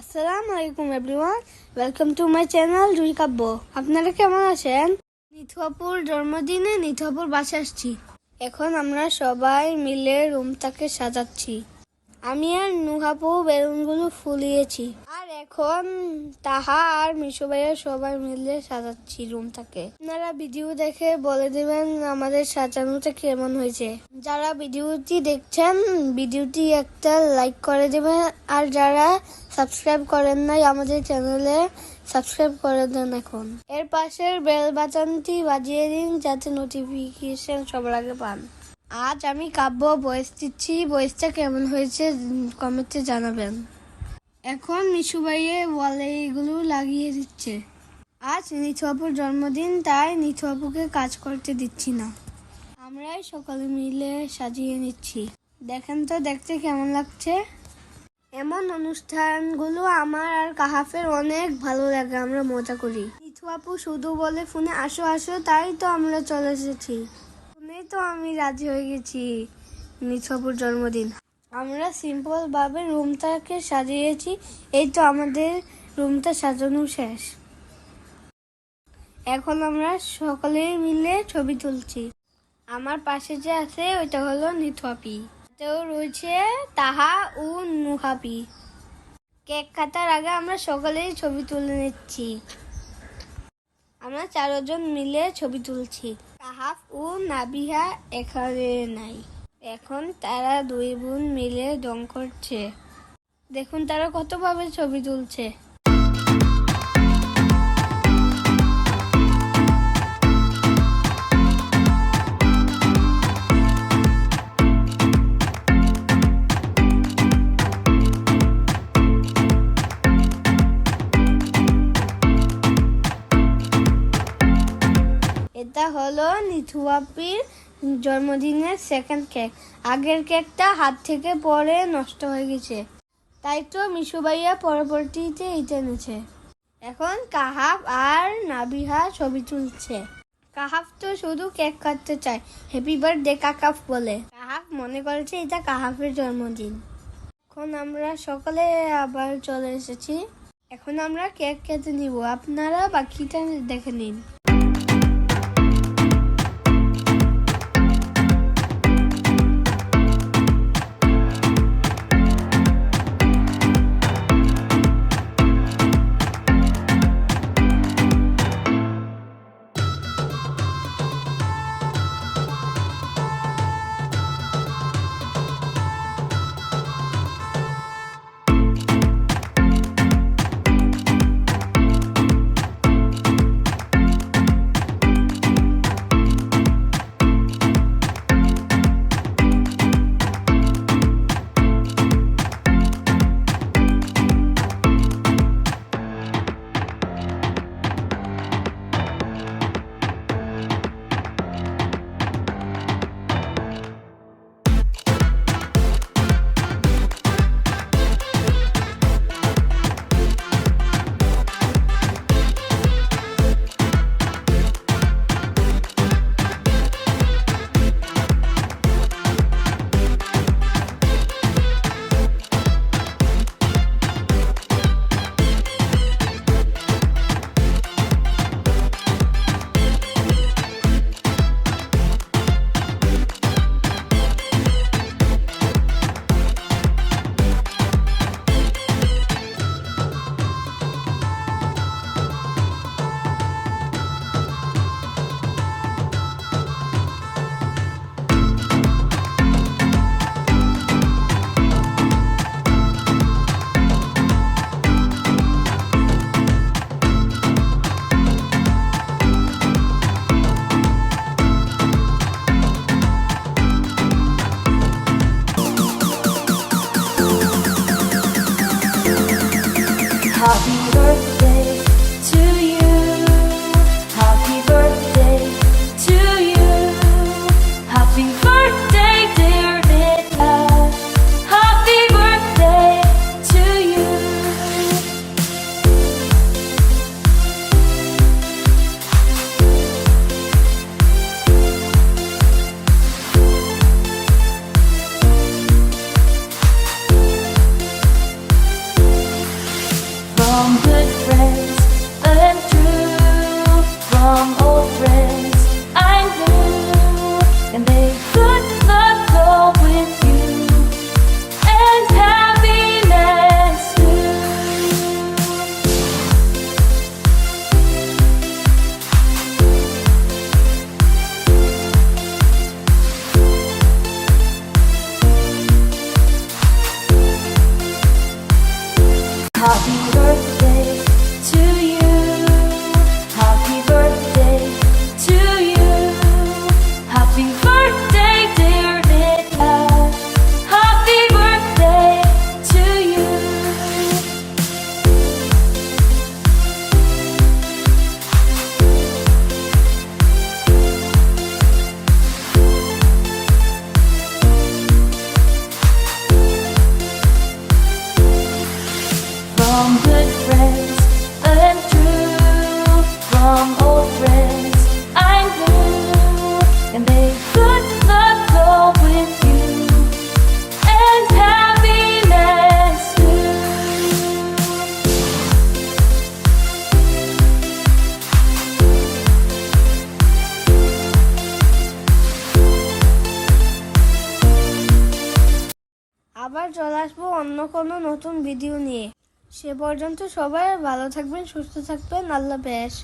আসসালামু আলাইকুম everyone. Welcome to my channel Jui Kabya আপনারা কেমন আছেন? নিথুয়াপুর জন্মদিনে নিথুয়াপুর বাসে আসছি। এখন আমরা সবাই মিলে রুমটাকে সাজাচ্ছি। আমি আর নুহাপু বেলুনগুলো ফুলিয়েছি। আর এখন তাহা আর মিশু ভাইয়া সবাই মিলে সাজাচ্ছি রুমটাকে। আপনারা ভিডিও দেখে বলে দেবেন আমাদের সাজানোটা কেমন হয়েছে। যারা ভিডিওটি দেখছেন, ভিডিওটি একটা লাইক করে দেবেন। আর যারা সাবস্ক্রাইব করেন নাই, আমাদের চ্যানেলে সাবস্ক্রাইব করে দেন এখন। এর পাশের বেল বাটনটি বাজিয়ে দিন যাতে নোটিফিকেশন সবার আগে পান। আজ আমি কাব্য বয়স দিচ্ছি। বয়সটা কেমন হয়েছে কমেন্টে জানাবেন। এখন মিশু ভাইয়ে ওয়ালে এগুলো লাগিয়ে দিচ্ছে। আজ নিথুয়াপুর জন্মদিন, তাই নিথুয়াপুকে কাজ করতে দিচ্ছি না। আমরাই সকলে মিলে সাজিয়ে নিচ্ছি। দেখেন তো দেখতে কেমন লাগছে। এমন অনুষ্ঠানগুলো আমার আর কাহাফের অনেক ভালো লাগে, আমরা মজা করি। নিথু আপু শুধু বলে, ফোনে আসো আসো, তাই তো আমরা চলে এসেছি। ফোনেই তো আমি রাজি হয়ে গেছি নিথু আপুর জন্মদিন। আমরা সিম্পল ভাবে রুমটাকে সাজিয়েছি, এই তো আমাদের রুমটা সাজানো শেষ। এখন আমরা সকলে মিলে ছবি তুলছি। আমার পাশে যে আছে, ওইটা হলো নিথুয়াপি তেও রয়েছে, তাহা ও নুহাপি। কেক কাটার আগে আমরা সকলেই ছবি তুলে নিচ্ছি। আমরা চারজন মিলে ছবি তুলছি। তাহাফ ও নাবিহা এখানে নাই। এখন তারা দুই বোন মিলে রং করছে। দেখুন তারা কতভাবে ছবি তুলছে। এটা হলো নিথুয়াপির জন্মদিনের সেকেন্ড কেক আগের কেকটা হাত থেকে পরে নষ্ট হয়ে গেছে। তাই তো মিশু ভাইয়া পরবর্তীতে এটা এনেছে। এখন কাহাফ আর নাবিহা ছবি তুলছে। কাহাফ তো শুধু কেক কাটতে চায়। হ্যাপি বার্থডে কাকাফ বলে। কাহাফ মনে করেছে এটা কাহাফের জন্মদিন। এখন আমরা সকালে আবার চলে এসেছি। এখন আমরা কেক কেটে নিব। আপনারা বাকিটা দেখে নিন। see her আবার চলে আসব অন্য কোনো নতুন ভিডিও নিয়ে। সে পর্যন্ত সবাই ভালো থাকবেন, সুস্থ থাকবেন, আল্লাহ বেশ